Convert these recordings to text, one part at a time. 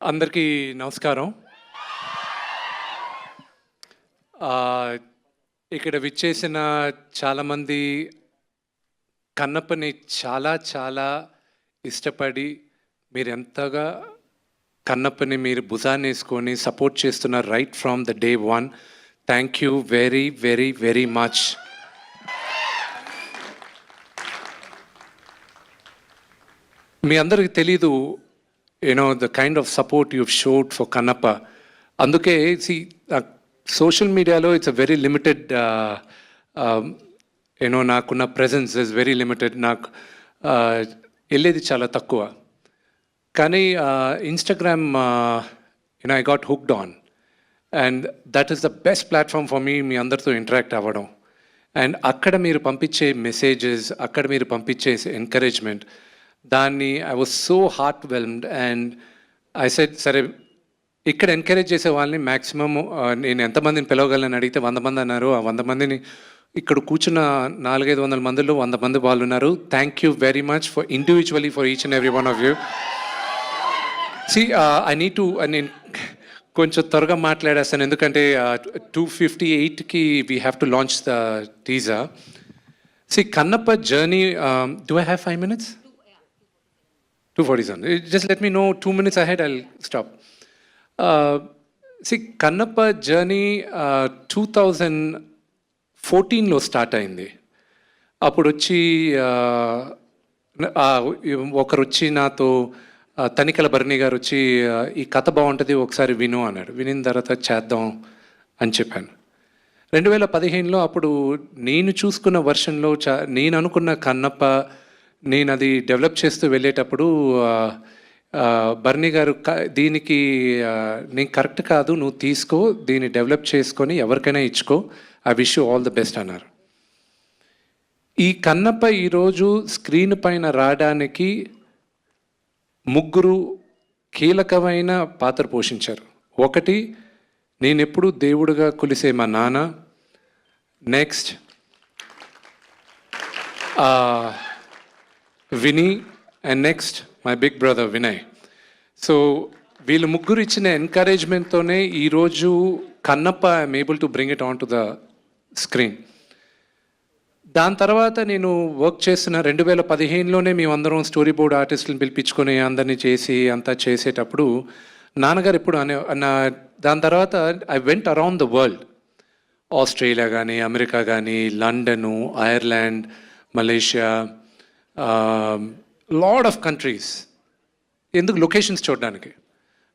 అందరికీ నమస్కారం. ఇక్కడ విచ్చేసిన చాలామంది కన్నప్పని చాలా చాలా ఇష్టపడి మీరు ఎంతగా కన్నప్పని మీరు భుజాన్ని వేసుకొని సపోర్ట్ చేస్తున్నారు right from the day one thank you very very very much మీ అందరికి తెలీదు you know the kind of support you showed for Kannappa అందుకే సి సోషల్ మీడియాలో it's a very limited you know నాకున్న ప్రెజెన్స్ ఇస్ వెరీ లిమిటెడ్ నాకు uh, వెళ్ళేది చాలా తక్కువ. కానీ Instagram you know I got hooked on and that is the best platform for me మీ అందరితో interact అవ్వడం. అండ్ అక్కడ మీరు పంపించే మెసేజెస్ అక్కడ మీరు పంపించే ఎంకరేజ్మెంట్ దాన్ని I was so heart whelmed and I said సరే ఇక్కడ ఎంకరేజ్ చేసే వాళ్ళని మ్యాక్సిమమ్ నేను ఎంతమందిని పిలవగలను? అడిగితే వంద మంది అన్నారు. ఆ వంద మందిని ఇక్కడ కూర్చున్న నాలుగైదు వందల మందిలో వంద మంది వాళ్ళు ఉన్నారు. Thank you very much for individually for each and every one of you see I need to నేను కొంచెం త్వరగా మాట్లాడేస్తాను. ఎందుకంటే టూ ఫిఫ్టీ ఎయిట్కి we have to launch the teaser see Kannappa journey do I have five minutes two forty eh, let just let me know two minutes stop. Uh, stop see Kannappa journey two thousand ఫోర్టీన్లో start అయింది. అప్పుడు వచ్చి uh, ఒకరు వచ్చి నాతో తనికల భరణి గారు వచ్చి ఈ కథ బాగుంటుంది ఒకసారి విను అన్నాడు. వినిన తర్వాత చేద్దాం అని చెప్పాను. రెండు వేల పదిహేనులో అప్పుడు నేను చూసుకున్న వర్షన్లో చా నేను అనుకున్న కన్నప్ప నేను అది డెవలప్ చేస్తూ వెళ్ళేటప్పుడు బర్నీ గారు దీనికి నేను కరెక్ట్ కాదు నువ్వు తీసుకో దీన్ని డెవలప్ చేసుకొని ఎవరికైనా ఇచ్చుకో I wish you all the best అన్నారు. ఈ కన్నప్ప ఈరోజు స్క్రీన్ పైన రావడానికి ముగ్గురు కీలకమైన పాత్ర పోషించారు. ఒకటి నేను ఎప్పుడు దేవుడిగా కొలిసే మా నాన్న. Next Vini and next my big brother Vinay. So వీళ్ళు ముగ్గురు ఇచ్చిన ఎంకరేజ్మెంట్తోనే ఈరోజు Kannappa I'm able to bring it on to the screen దాని తర్వాత నేను వర్క్ చేస్తున్న రెండు వేల పదిహేనులోనే మేమందరం స్టోరీ బోర్డ్ ఆర్టిస్టులను పిలిపించుకొని అందరినీ చేసి అంతా చేసేటప్పుడు నాన్నగారు ఎప్పుడు అనే నా దాని తర్వాత I went around the world Australia కానీ అమెరికా కానీ London Ireland Malaysia lot of countries ఎందుకు లొకేషన్స్ చూడడానికి?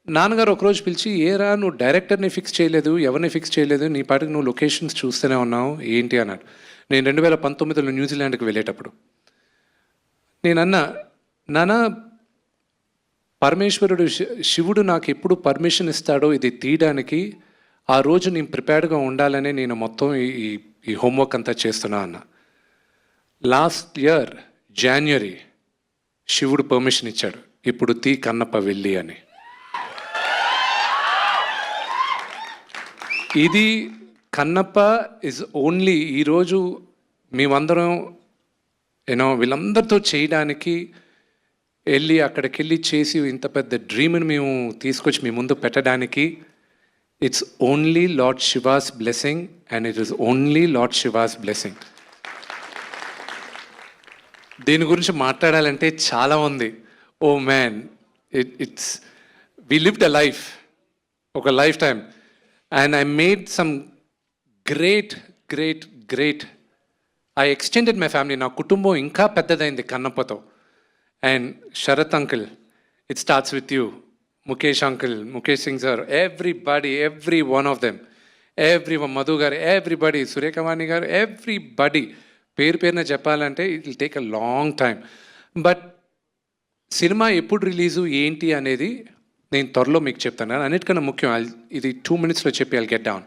నాన్నగారు ఒకరోజు పిలిచి ఏరా నువ్వు డైరెక్టర్ని ఫిక్స్ చేయలేదు ఎవరిని ఫిక్స్ చేయలేదు నీ పాటికి నువ్వు లొకేషన్స్ చూస్తూనే ఉన్నావు ఏంటి? అన్నాడు. నేను రెండు వేల పంతొమ్మిదిలో న్యూజిలాండ్కి వెళ్ళేటప్పుడు నేను అన్నా పరమేశ్వరుడు శి- శివుడు నాకు ఎప్పుడు పర్మిషన్ ఇస్తాడో ఇది తీయడానికి ఆ రోజు నేను ప్రిపేర్డ్గా ఉండాలనే నేను మొత్తం ఈ- ఈ ఈ హోంవర్క్ అంతా చేస్తున్నా అన్న. లాస్ట్ ఇయర్ జాన్వరి శివుడు పర్మిషన్ ఇచ్చాడు. ఇప్పుడు తీ కన్నప్ప వెళ్ళి అని. ఇది కన్నప్ప ఇస్ ఓన్లీ ఈరోజు మేమందరం యూనో వీళ్ళందరితో చేయడానికి వెళ్ళి అక్కడికి వెళ్ళి చేసి ఇంత పెద్ద డ్రీమ్ని మేము తీసుకొచ్చి మీ ముందు పెట్టడానికి it's only lord Shiva's blessing and it is only lord Shiva's blessing దీని గురించి మాట్లాడాలంటే చాలా ఉంది. ఓ man it it's we lived a life ఒక life time and I made some great great great I extended my family నా కుటుంబం ఇంకా పెద్దదైంది కన్నప్పతో. And Sarath uncle it starts with you Mukesh uncle Mukesh Singh sir everybody every one of them every Madhu garu everybody Surekhavani garu everybody పేరు పేరున చెప్పాలంటే it will take a long time but cinema ఎప్పుడు release ఏంటి అనేది నేను త్వరలో మీకు చెప్తాను. అన్నిటికన్నా ముఖ్యం. ఇది టూ మినిట్స్లో చెప్పి ఐల్ గెట్ డౌన్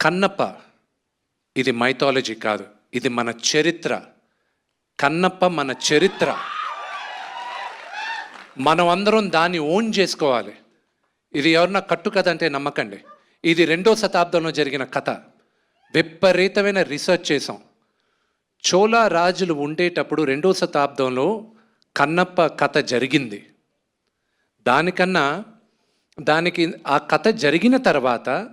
కన్నప్ప ఇది మైథాలజీ కాదు. ఇది మన చరిత్ర. కన్నప్ప మన చరిత్ర. మనం అందరం దాన్ని ఓన్ చేసుకోవాలి. ఇది ఎవరన్నా కట్టు కథ అంటే నమ్మకండి. ఇది రెండో శతాబ్దంలో జరిగిన కథ. విపరీతమైన రీసెర్చ్ చేసాం చోళా రాజులు ఉండేటప్పుడు రెండో శతాబ్దంలో కన్నప్ప కథ జరిగింది. దానికన్నా దానికి ఆ కథ జరిగిన తర్వాత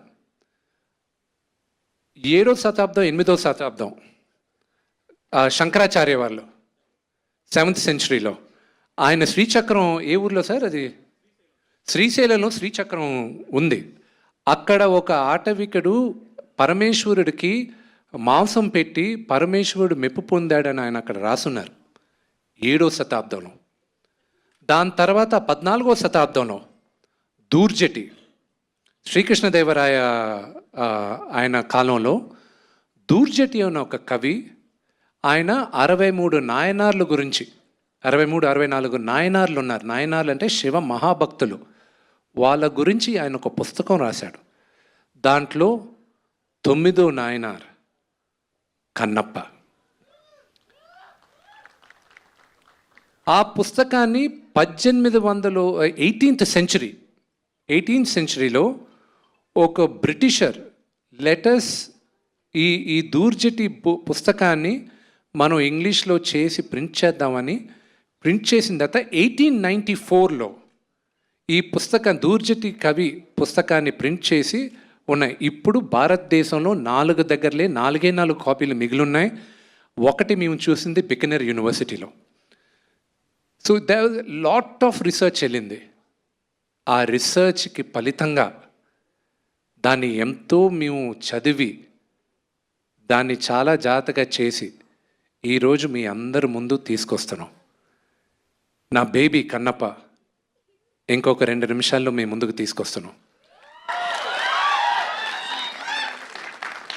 ఏడో శతాబ్దం ఎనిమిదో శతాబ్దం శంకరాచార్య వాళ్ళు సెవెంత్ సెంచరీలో ఆయన శ్రీచక్రం ఏ ఊర్లో సార్ అది? శ్రీశైలంలో శ్రీచక్రం ఉంది. అక్కడ ఒక ఆటవికుడు పరమేశ్వరుడికి మాంసం పెట్టి పరమేశ్వరుడు మెప్పు పొందాడని ఆయన అక్కడ రాసున్నారు. ఏడో శతాబ్దంలో. దాని తర్వాత పద్నాలుగో శతాబ్దంలో దూర్జటి శ్రీకృష్ణదేవరాయ ఆయన కాలంలో దూర్జటి అన్న ఒక కవి ఆయన అరవై మూడు నాయనార్ల గురించి అరవై మూడు అరవై నాలుగు నాయనార్లు ఉన్నారు. నాయనార్లు అంటే శివ మహాభక్తులు. వాళ్ళ గురించి ఆయన ఒక పుస్తకం రాశాడు. దాంట్లో తొమ్మిదో నాయనార్ కన్నప్ప. ఆ పుస్తకాన్ని పద్దెనిమిది వందలు ఎయిటీన్త్ సెంచరీ ఎయిటీన్త్ సెంచరీలో ఒక బ్రిటిషర్ లెటర్స్ ఈ ఈ దూర్జటి పుస్తకాన్ని మనం ఇంగ్లీష్లో చేసి ప్రింట్ చేద్దామని ప్రింట్ చేసిన తర్వాత ఎయిటీన్ నైంటీ ఫోర్లో ఈ పుస్తకం దూర్జటి కవి పుస్తకాన్ని ప్రింట్ చేసి ఉన్నాయి. ఇప్పుడు భారతదేశంలో నాలుగు దగ్గరలే నాలుగే నాలుగు కాపీలు మిగిలిన్నాయి. ఒకటి మేము చూసింది బికనర్ యూనివర్సిటీలో. So the lot of research వెళ్ళింది. ఆ రీసెర్చ్కి ఫలితంగా దాన్ని ఎంతో మేము చదివి దాన్ని చాలా జాగ్రత్తగా చేసి ఈరోజు మీ అందరి ముందు తీసుకొస్తున్నాం. నా బేబీ కన్నప్ప ఇంకొక రెండు నిమిషాల్లో మీ ముందుకు తీసుకొస్తున్నాం.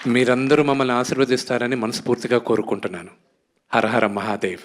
మీరందరూ మమ్మల్ని ఆశీర్వదిస్తారని మనస్ఫూర్తిగా కోరుకుంటున్నాను. హర హర మహాదేవ్.